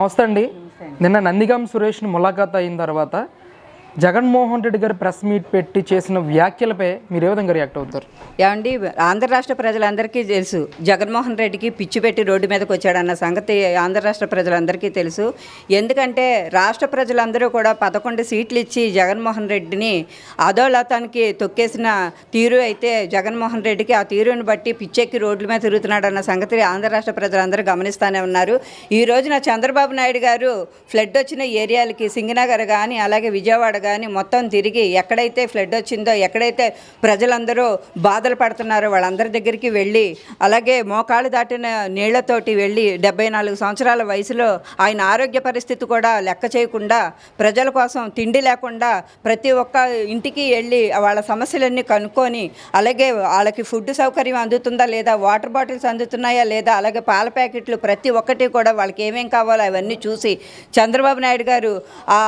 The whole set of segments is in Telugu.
నమస్తే అండి. నిన్న నందిగాం సురేష్ని ములాఖాత్ అయిన తర్వాత జగన్మోహన్ రెడ్డి గారు ప్రెస్ మీట్ పెట్టి చేసిన వ్యాఖ్యలపై మీరు ఏ విధంగా రియాక్ట్ అవుతారు? ఏమండి ఆంధ్ర రాష్ట్ర ప్రజలందరికీ తెలుసు జగన్మోహన్ రెడ్డికి పిచ్చి పెట్టి రోడ్డు మీదకి వచ్చాడన్న సంగతి ఆంధ్ర రాష్ట్ర ప్రజలందరికీ తెలుసు. ఎందుకంటే రాష్ట్ర ప్రజలందరూ కూడా పదకొండు సీట్లు ఇచ్చి జగన్మోహన్ రెడ్డిని అధోలతానికి తొక్కేసిన తీరు అయితే జగన్మోహన్ రెడ్డికి ఆ తీరుని బట్టి పిచ్చెక్కి రోడ్ల మీద తిరుగుతున్నాడన్న సంగతి ఆంధ్ర రాష్ట్ర ప్రజలందరూ గమనిస్తూనే ఉన్నారు. ఈ రోజున చంద్రబాబు నాయుడు గారు ఫ్లడ్ వచ్చిన ఏరియాలకి సింగనగర్ కానీ అలాగే విజయవాడ కానీ మొత్తం తిరిగి ఎక్కడైతే ఫ్లడ్ వచ్చిందో ఎక్కడైతే ప్రజలందరూ బాధలు పడుతున్నారో వాళ్ళందరి దగ్గరికి వెళ్ళి అలాగే మోకాళ్ళు దాటిన నీళ్ళతోటి వెళ్ళి డెబ్బై నాలుగు సంవత్సరాల వయసులో ఆయన ఆరోగ్య పరిస్థితి కూడా లెక్క చేయకుండా ప్రజల కోసం తిండి లేకుండా ప్రతి ఒక్క ఇంటికి వెళ్ళి వాళ్ళ సమస్యలన్నీ కనుక్కొని అలాగే వాళ్ళకి ఫుడ్ సౌకర్యం అందుతుందా లేదా వాటర్ బాటిల్స్ అందుతున్నాయా లేదా అలాగే పాల ప్యాకెట్లు ప్రతి ఒక్కటి కూడా వాళ్ళకి ఏమేం కావాలో అవన్నీ చూసి చంద్రబాబు నాయుడు గారు ఆ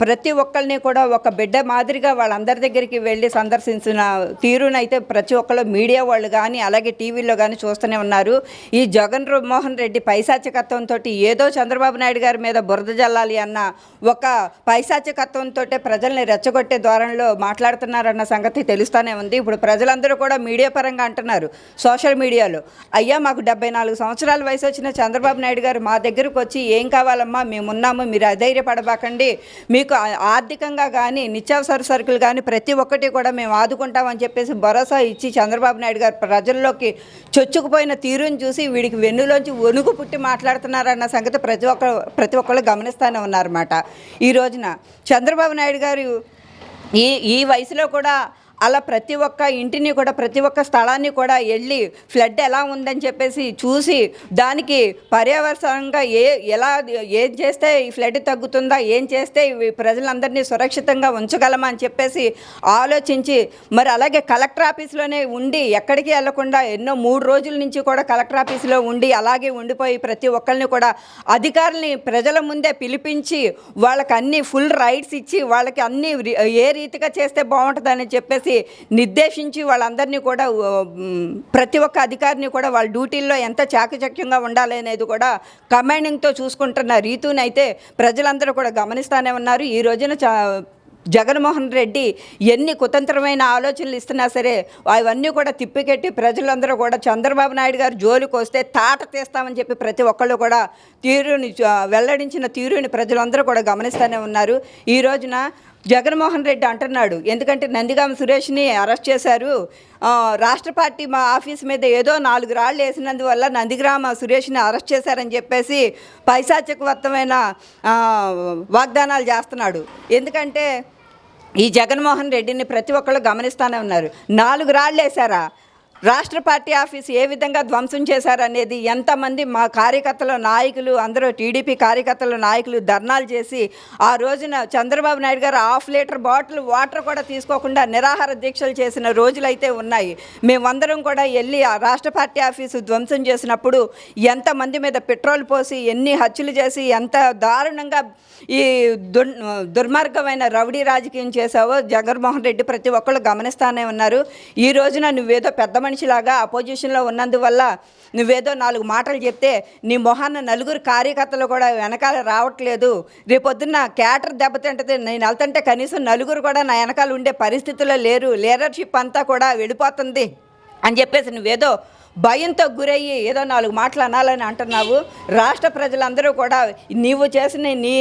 ప్రతి ఒక్కరిని కూడా ఒక బిడ్డ మాదిరిగా వాళ్ళందరి దగ్గరికి వెళ్ళి సందర్శించిన తీరునైతే ప్రతి ఒక్కరు మీడియా వాళ్ళు కానీ అలాగే టీవీలో కానీ చూస్తూనే ఉన్నారు. ఈ జగన్ మోహన్ రెడ్డి పైశాచికత్వంతో ఏదో చంద్రబాబు నాయుడు గారి మీద బురద జల్లాలి అన్న ఒక పైశాచికత్వంతో ప్రజల్ని రెచ్చగొట్టే ధోరణిలో మాట్లాడుతున్నారన్న సంగతి తెలుస్తూనే ఉంది. ఇప్పుడు ప్రజలందరూ కూడా మీడియా పరంగా అంటున్నారు సోషల్ మీడియాలో. అయ్యా మాకు డెబ్బై నాలుగు సంవత్సరాల వయసు వచ్చిన చంద్రబాబు నాయుడు గారు మా దగ్గరకు వచ్చి ఏం కావాలమ్మా మేము ఉన్నాము మీరు అధైర్యపడబాకండి. మీకు ఆర్థికంగా ఆర్థికంగా కానీ నిత్యావసర సరుకులు కానీ ప్రతి ఒక్కటి కూడా మేము ఆదుకుంటామని చెప్పేసి భరోసా ఇచ్చి చంద్రబాబు నాయుడు గారు ప్రజల్లోకి చొచ్చుకుపోయిన తీరుని చూసి వీడికి వెన్నులోంచి వణుకు పుట్టి మాట్లాడుతున్నారన్న సంగతి ప్రతి ఒక్క ప్రతి ఒక్కళ్ళు గమనిస్తూనే ఉన్నారన్నమాట. ఈ రోజున చంద్రబాబు నాయుడు గారు ఈ ఈ వయసులో కూడా అలా ప్రతి ఒక్క ఇంటిని కూడా ప్రతి ఒక్క స్థలాన్ని కూడా వెళ్ళి ఫ్లడ్ ఎలా ఉందని చెప్పేసి చూసి దానికి పర్యావరణంగా ఏ ఎలా ఏం చేస్తే ఈ ఫ్లడ్ తగ్గుతుందా ఏం చేస్తే ప్రజలందరినీ సురక్షితంగా ఉంచగలమా అని చెప్పేసి ఆలోచించి మరి అలాగే కలెక్టర్ ఆఫీస్లోనే ఉండి ఎక్కడికి వెళ్ళకుండా ఎన్నో మూడు రోజుల నుంచి కూడా కలెక్టర్ ఆఫీస్లో ఉండి అలాగే ఉండిపోయి ప్రతి ఒక్కరిని కూడా అధికారుల్ని ప్రజల ముందే పిలిపించి వాళ్ళకి అన్ని ఫుల్ రైట్స్ ఇచ్చి వాళ్ళకి అన్ని రి- ఏ రీతిగా చేస్తే బాగుంటుందని చెప్పేసి నిర్దేశించి వాళ్ళందరినీ కూడా ప్రతి ఒక్క అధికారిని కూడా వాళ్ళ డ్యూటీల్లో ఎంత చాకచక్యంగా ఉండాలి అనేది కూడా కమాండింగ్తో చూసుకుంటున్న రీతునైతే ప్రజలందరూ కూడా గమనిస్తూనే ఉన్నారు. ఈ రోజున చా జగన్మోహన్ రెడ్డి ఎన్ని కుతంత్రమైన ఆలోచనలు ఇస్తున్నా సరే అవన్నీ కూడా తిప్పికెట్టి ప్రజలందరూ కూడా చంద్రబాబు నాయుడు గారు జోలికి వస్తే తాట తీస్తామని చెప్పి ప్రతి ఒక్కళ్ళు కూడా తీరుని వెల్లడించిన తీరుని ప్రజలందరూ కూడా గమనిస్తూనే ఉన్నారు. ఈ రోజున జగన్మోహన్ రెడ్డి అంటున్నాడు. ఎందుకంటే నందిగామ సురేష్ని అరెస్ట్ చేశారు. రాష్ట్ర పార్టీ మా ఆఫీస్ మీద ఏదో నాలుగు రాళ్ళు వేసినందువల్ల నందిగ్రామ సురేష్ని అరెస్ట్ చేశారని చెప్పేసి పైశాచకవత్తమైన వాగ్దానాలు చేస్తున్నాడు. ఎందుకంటే ఈ జగన్మోహన్ రెడ్డిని ప్రతి ఒక్కళ్ళు గమనిస్తూనే ఉన్నారు. నాలుగు రాళ్ళు వేశారా? రాష్ట్ర పార్టీ ఆఫీస్ ఏ విధంగా ధ్వంసం చేశారనేది ఎంతమంది మా కార్యకర్తల నాయకులు అందరూ టీడీపీ కార్యకర్తల నాయకులు ధర్నాలు చేసి ఆ రోజున చంద్రబాబు నాయుడు గారు హాఫ్ లీటర్ బాటిల్ వాటర్ కూడా తీసుకోకుండా నిరాహార దీక్షలు చేసిన రోజులైతే ఉన్నాయి. మేమందరం కూడా వెళ్ళి ఆ రాష్ట్ర పార్టీ ఆఫీసు ధ్వంసం చేసినప్పుడు ఎంతమంది మీద పెట్రోల్ పోసి ఎన్ని హత్యలు చేసి ఎంత దారుణంగా ఈ దుర్ దుర్మార్గమైన రౌడీ రాజకీయం చేశావో జగన్మోహన్ రెడ్డి ప్రతి ఒక్కళ్ళు గమనిస్తానే ఉన్నారు. ఈ రోజున నువ్వేదో పెద్ద మనిషిలాగా అపోజిషన్లో ఉన్నందువల్ల నువ్వేదో నాలుగు మాటలు చెప్తే నీ మొహాన్న నలుగురు కార్యకర్తలు కూడా వెనకాల రావట్లేదు. రేపొద్దున్న క్యాటర్ దెబ్బతింటది నేను వెళ్తుంటే కనీసం నలుగురు కూడా నా వెనకాల ఉండే పరిస్థితుల్లో లేరు. లీడర్షిప్ అంతా కూడా వెళ్ళిపోతుంది. అని చెప్పేసి నువ్వేదో భయంతో గురయ్యి ఏదో నాలుగు మాటలు అనాలని అంటున్నావు. రాష్ట్ర ప్రజలందరూ కూడా నీవు చేసిన నీ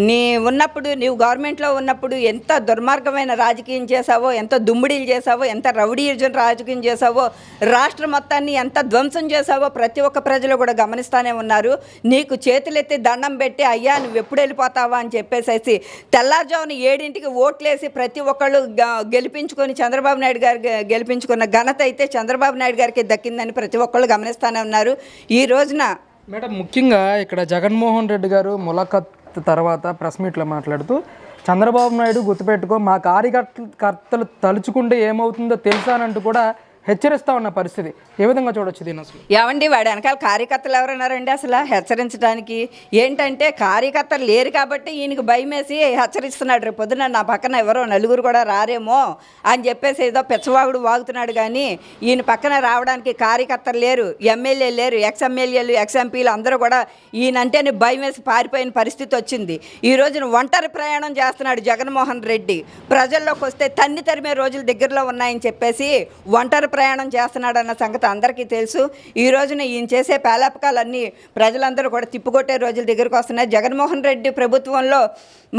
నీ ఉన్నప్పుడు నీవు గవర్నమెంట్లో ఉన్నప్పుడు ఎంత దుర్మార్గమైన రాజకీయం చేశావో ఎంత దుమ్ముడీలు చేశావో ఎంత రౌడీజన్ రాజకీయం చేశావో రాష్ట్ర మొత్తాన్ని ఎంత ధ్వంసం చేశావో ప్రతి ఒక్క ప్రజలు కూడా గమనిస్తూనే ఉన్నారు. నీకు చేతులెత్తి దండం పెట్టి అయ్యా నువ్వు ఎప్పుడు వెళ్ళిపోతావా? అని చెప్పేసేసి తెల్లారుజామున ఏడింటికి ఓట్లేసి ప్రతి ఒక్కళ్ళు గ- గెలిపించుకొని చంద్రబాబు నాయుడు గారు గెలిపించుకున్న ఘనత అయితే చంద్రబాబు నాయుడు గారికి దక్కిందని ప్రతి ఒక్కళ్ళు గమనిస్తూనే ఉన్నారు. ఈ రోజున మేడం ముఖ్యంగా ఇక్కడ జగన్మోహన్ రెడ్డి గారు ములాఖత్ తర్వాత ప్రెస్ మీట్లో మాట్లాడుతూ చంద్రబాబు నాయుడు గుర్తుపెట్టుకో మా కార్యకర్తలు కర్తలు తలుచుకుంటే ఏమవుతుందో తెలుసానంటూ కూడా హెచ్చరిస్తా ఉన్న పరిస్థితి. ఏ విధంగా చూడొచ్చు దీని అసలు? ఏమండి వాడు వెనకాల కార్యకర్తలు ఎవరున్నారండి అసలు? హెచ్చరించడానికి. ఏంటంటే కార్యకర్తలు లేరు కాబట్టి ఈయనకి భయం వేసి హెచ్చరిస్తున్నాడు. రేపు పొద్దున నా పక్కన ఎవరో నలుగురు కూడా రారేమో అని చెప్పేసి ఏదో పెచ్చవాగుడు వాగుతున్నాడు కానీ ఈయన పక్కన రావడానికి కార్యకర్తలు లేరు ఎమ్మెల్యే లేరు ఎక్స్ ఎమ్మెల్యేలు ఎక్స్ ఎంపీలు అందరూ కూడా ఈయనంటేనే భయం వేసి పారిపోయిన పరిస్థితి వచ్చింది. ఈ రోజున ఒంటరి ప్రయాణం చేస్తున్నాడు జగన్మోహన్ రెడ్డి. ప్రజల్లోకి వస్తే తన్ని తరిమే రోజులు దగ్గరలో ఉన్నాయని చెప్పేసి ఒంటరి ప్రయాణం చేస్తున్నాడన్న సంగతి అందరికీ తెలుసు. ఈ రోజున ఈయన చేసే పేలాపకాలన్నీ ప్రజలందరూ కూడా తిప్పుకొట్టే రోజుల దగ్గరకు వస్తున్నాయి. జగన్మోహన్ రెడ్డి ప్రభుత్వంలో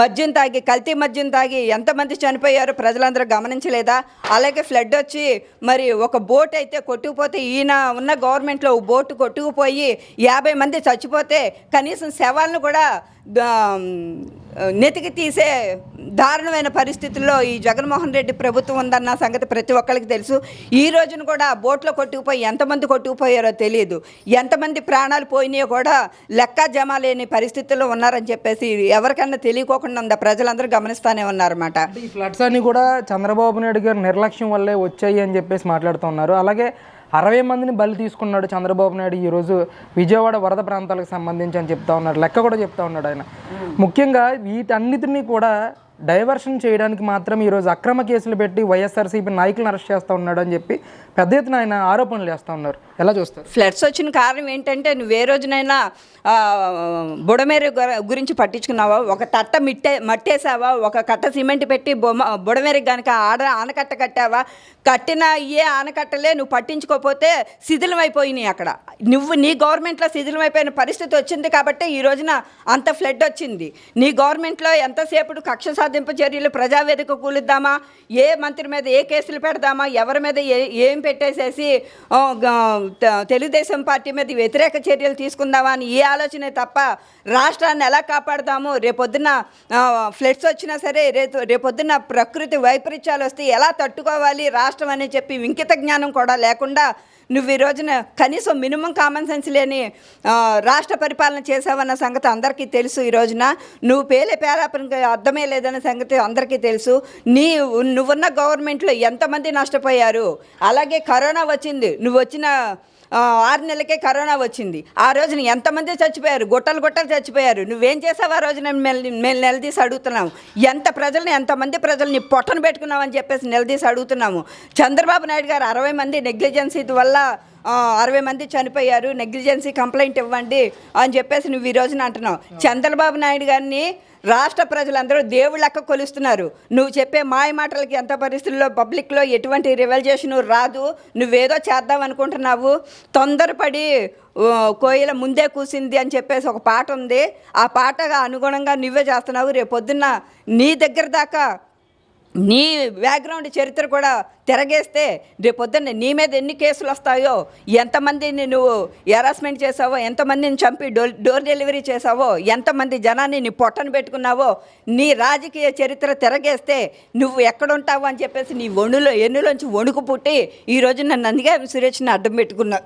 మద్యం తాగి కల్తీ మద్యం తాగి ఎంతమంది చనిపోయారో ప్రజలందరూ గమనించలేదా? అలాగే ఫ్లడ్ వచ్చి మరి ఒక బోట్ అయితే కొట్టుకుపోతే ఈయన ఉన్న గవర్నమెంట్లో బోటు కొట్టుకుపోయి యాభై మంది చచ్చిపోతే కనీసం శవాలను కూడా నెతికి తీసే దారుణమైన పరిస్థితుల్లో ఈ జగన్మోహన్ రెడ్డి ప్రభుత్వం ఉందన్న సంగతి ప్రతి ఒక్కరికి తెలుసు. ఈ రోజున కూడా బోట్లో కొట్టుకుపోయి ఎంతమంది కొట్టుకుపోయారో తెలియదు. ఎంతమంది ప్రాణాలు పోయినాయో కూడా లెక్క జమ లేని పరిస్థితుల్లో ఉన్నారని చెప్పేసి ఎవరికన్నా తెలియకోకుండా ఉందా? ప్రజలందరూ గమనిస్తానే ఉన్నారన్నమాట. ఈ ఫ్లడ్స్ అన్ని కూడా చంద్రబాబు నాయుడు గారి నిర్లక్ష్యం వల్లే వచ్చాయి అని చెప్పేసి మాట్లాడుతున్నారు అలాగే అరవై మందిని బలి తీసుకున్నాడు చంద్రబాబు నాయుడు ఈరోజు విజయవాడ వరద ప్రాంతాలకు సంబంధించి అని చెప్తా ఉన్నాడు. లెక్క కూడా చెప్తా ఉన్నాడు ఆయన. ముఖ్యంగా వీటన్నిటిని కూడా డైవర్షన్ చేయడానికి మాత్రం ఈరోజు అక్రమ కేసులు పెట్టి వైఎస్ఆర్సీపీ నాయకులను అరెస్ట్ చేస్తూ ఉన్నాడు అని చెప్పి పెద్ద ఎత్తున ఆయన ఆరోపణలు చేస్తూ ఉన్నారు. ఎలా చూస్తారు? ఫ్లడ్స్ వచ్చిన కారణం ఏంటంటే నువ్వు ఏ రోజునైనా బుడమేరు గురించి పట్టించుకున్నావా? ఒక తట్ట మిట్టే మట్టేసావా ఒక కట్ట సిమెంట్ పెట్టి బొమ్మ బుడమేరికి కనుక ఆడ ఆనకట్ట కట్టావా? కట్టిన ఏ ఆనకట్టలే నువ్వు పట్టించుకోకపోతే శిథిలమైపోయినాయి అక్కడ. నువ్వు నీ గవర్నమెంట్లో శిథిలమైపోయిన పరిస్థితి వచ్చింది కాబట్టి ఈ రోజున అంత ఫ్లడ్ వచ్చింది. నీ గవర్నమెంట్లో ఎంతసేపు కక్ష సాధింపు చర్యలు ప్రజావేదిక కూలుద్దామా? ఏ మంత్రి మీద ఏ కేసులు పెడదామా? ఎవరి మీద ఏ ఏం పెట్టేసేసి తెలుగుదేశం పార్టీ మీద వ్యతిరేక చర్యలు తీసుకుందామా అని ఈ ఆలోచనే తప్ప రాష్ట్రాన్ని ఎలా కాపాడదాము? రేపొద్దున ఫ్లడ్స్ వచ్చినా సరే రేపు రేపొద్దున ప్రకృతి వైపరీత్యాలు వస్తే ఎలా తట్టుకోవాలి? రాష్ట్రం అని చెప్పి వింకిత జ్ఞానం కూడా లేకుండా నువ్వు ఈ రోజున కనీసం మినిమం కామన్ సెన్స్ లేని రాష్ట్ర పరిపాలన చేసావన్న సంగతి అందరికీ తెలుసు ఈ రోజున. నువ్వు పేలే పేరాపనికి అర్థమే లేదన్న సంగతి అందరికీ తెలుసు. నీ నువ్వున్న గవర్నమెంట్లో ఎంతమంది నష్టపోయారు? అలాగే కరోనా వచ్చింది. నువ్వు వచ్చిన ఆరు నెలలకే కరోనా వచ్చింది. ఆ రోజున ఎంతమంది చచ్చిపోయారు? గుట్టలు గుట్టలు చచ్చిపోయారు. నువ్వేం చేసావు ఆ రోజున మేము మేము నిలదీసి అడుగుతున్నాము ఎంత ప్రజల్ని ఎంతమంది ప్రజల్ని పొట్టను పెట్టుకున్నామని చెప్పేసి నిలదీసి అడుగుతున్నాము? చంద్రబాబు నాయుడు గారు అరవై మంది నెగ్లిజెన్సీ వల్ల అరవై మంది చనిపోయారు. నెగ్లిజెన్సీ కంప్లైంట్ ఇవ్వండి అని చెప్పేసి నువ్వు ఈ రోజున అంటున్నావు. చంద్రబాబు నాయుడు గారిని రాష్ట్ర ప్రజలందరూ దేవుళ్ళక్క కొలుస్తున్నారు. నువ్వు చెప్పే మాయ మాటలకి ఎంత పరిస్థితుల్లో పబ్లిక్లో ఎటువంటి రివల్యూషన్ రాదు. నువ్వేదో చేద్దాం అనుకుంటున్నావు. తొందరపడి కోయిల ముందే కూసింది అని చెప్పేసి ఒక పాట ఉంది. ఆ పాటగా అనుగుణంగా నువ్వే చేస్తున్నావు. రేపొద్దున్న నీ దగ్గర దాకా నీ బ్యాక్గ్రౌండ్ చరిత్ర కూడా తిరగేస్తే రేపు పొద్దున్న నీ మీద ఎన్ని కేసులు వస్తాయో ఎంతమందిని నువ్వు హెరాస్మెంట్ చేసావో ఎంతమందిని చంపి డోర్ డోర్ డెలివరీ చేసావో ఎంతమంది జనాన్ని నీ పొట్టను పెట్టుకున్నావో నీ రాజకీయ చరిత్ర తిరగేస్తే నువ్వు ఎక్కడుంటావు అని చెప్పేసి నీ వణులో ఎన్నులోంచి వణుకు పుట్టి ఈ రోజు నన్ను అందుకే సురేష్ని అడ్డం పెట్టుకున్నా.